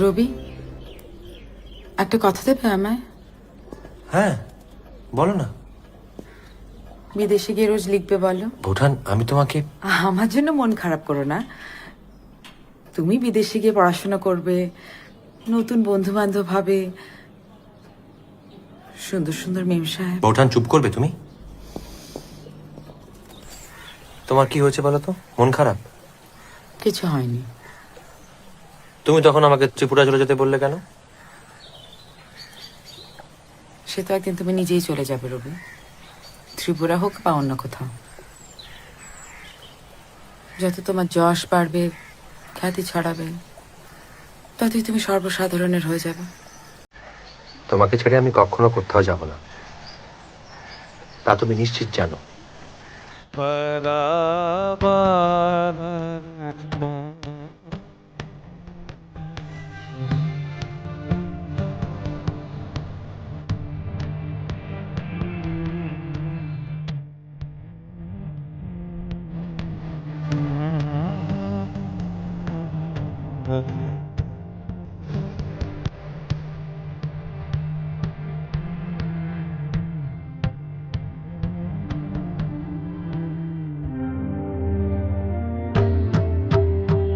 রবি একটা কথা দেবে আমায়? হ্যাঁ বলো না। বিদেশে গিয়ে রোজ লিখবে বলো। ভুটান আমি তোমাকে আমার জন্য মন খারাপ করো না। তুমি বিদেশে গিয়ে পড়াশোনা করবে নতুন বন্ধু বান্ধব হবে। সুন্দর সুন্দর মেম সাহেব। ভুটান চুপ করবে তুমি? তোমার কি হয়েছে বলো তো? মন খারাপ? কিছু হয়নি। তুমি তখন আমাকে ত্রিপুরা চলে যেতে বললে কেন? সে তো একদিন তুমি নিজেই চলে যাবে রবি। ত্রিপুরা হোক বা অন্য কোথাও। যত তোমার যশ বাড়বে খ্যাতি ছড়াবে ততই তুমি সর্বসাধারণের হয়ে যাবে। তোমাকে ছেড়ে আমি কখনো কোথাও যাব না। তা তুমি নিশ্চিত জানো।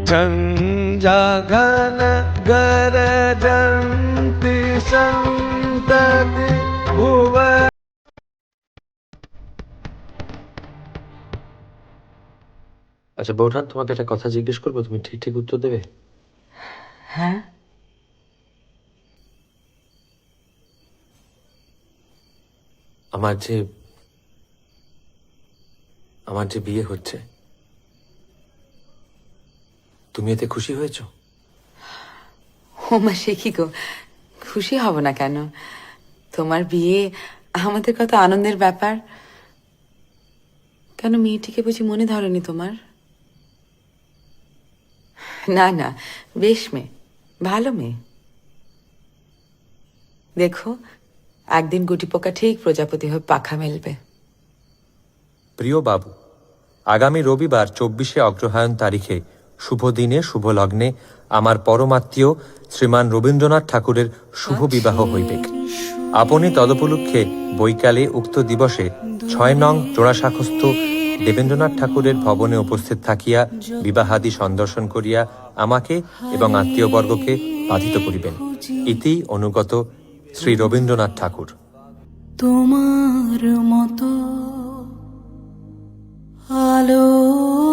झञ्झघन गरजन्ति सन्तति भुव আচ্ছা বৌঠান তোমাকে একটা কথা জিজ্ঞেস করবো তুমি ঠিক ঠিক উত্তর দেবে হ্যাঁ আমার যে আমার যে বিয়ে হচ্ছে তুমি এতে খুশি হয়েছো? ওমা সে কি গো? খুশি হব না কেন? তোমার বিয়ে আমাদের কত আনন্দের ব্যাপার। কেন মেয়েটিকে বুঝি মনে ধরেনি তোমার? না না বেশ মেয়ে ভালো মেয়ে। দেখো একদিন গুটি পোকা ঠিক প্রজাপতি হয়ে পাখা মেলবে। প্রিয় বাবু আগামী রবিবার চব্বিশে অগ্রহায়ণ তারিখে শুভ দিনে শুভ লগ্নে আমার পরমাত্মীয় শ্রীমান রবীন্দ্রনাথ ঠাকুরের শুভ বিবাহ হইবেক আপনি তদুপলক্ষে বৈকালে উক্ত দিবসে ছয় নং জোড়াশাখস্থ দেবেন্দ্রনাথ ঠাকুরের ভবনে উপস্থিত থাকিয়া বিবাহাদি সন্দর্শন করিয়া আমাকে এবং আত্মীয়বর্গকে বাধিত করিবেন। ইতি অনুগত শ্রী রবীন্দ্রনাথ ঠাকুর। তোমার মতো আলোর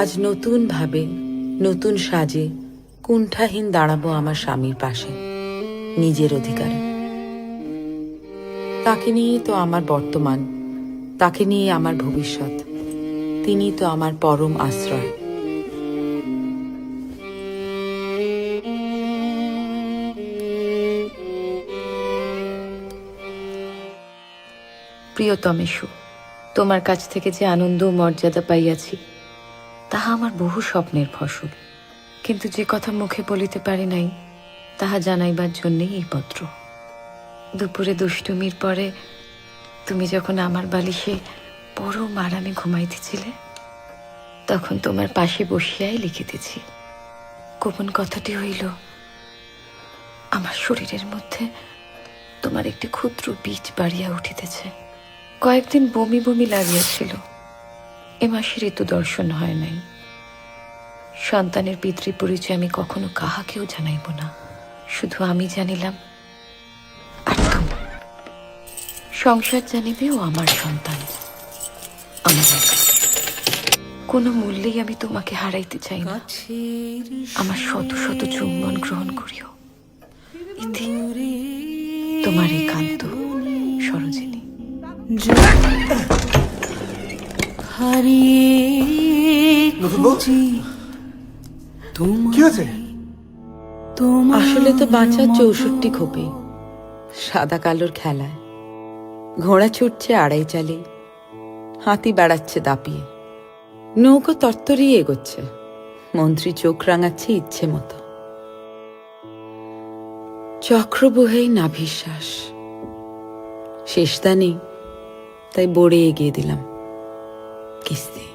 আজ নতুন ভাবে, নতুন সাজে কুণ্ঠাহীন দাঁড়াবো আমার স্বামীর পাশে, নিজের অধিকারে। তাকে নিয়ে তো আমার বর্তমান, তাকে নিয়ে আমার ভবিষ্যৎ, তিনি তো আমার পরম আশ্রয়। প্রিয়তমেশু তোমার কাছ থেকে যে আনন্দ মর্যাদা পাইয়াছি তাহা আমার বহু স্বপ্নের ফসল। কিন্তু যে কথা মুখে বলিতে পারি নাই, তাহা জানাইবার জন্যেই এই পত্র। দুপুরে দুষ্টুমির পরে তুমি যখন আমার বালিশে পরম আরামে ঘুমাইতেছিলে, তখন তোমার পাশে বসিয়াই লিখিতেছি। গোপন কথাটি হইল, আমার শরীরের মধ্যে তোমার একটি ক্ষুদ্র বীজ বাড়িয়া উঠিতেছে। কয়েকদিন বমি বমি লাগিয়াছিল। এ মাসে ঋতু দর্শন হয় নাই। সন্তানের পিতৃ পরিচয় আমি কখনো কাহাকেও জানাইব না। শুধু আমি জানিলাম সংসার জানিবে ও আমার সন্তান। কোনো মূল্যেই আমি তোমাকে হারাইতে চাই না। আমার শত শত চুম্বন গ্রহণ করিও। তোমার একান্ত সরোজিনী। আসলে তো বাঁচার চৌষট্টি খোপে সাদা কালোর খেলায়। ঘোড়া ছুটছে আড়াই চালে হাতি বেড়াচ্ছে দাপিয়ে। নৌকো তত্তরই এগোচ্ছে মন্ত্রী চোখ রাঙাচ্ছে ইচ্ছে মতো। চক্র বহেই নাভিশ্বাস। শেষদা নেই তাই বোর্ডে এগিয়ে দিলাম। quiste.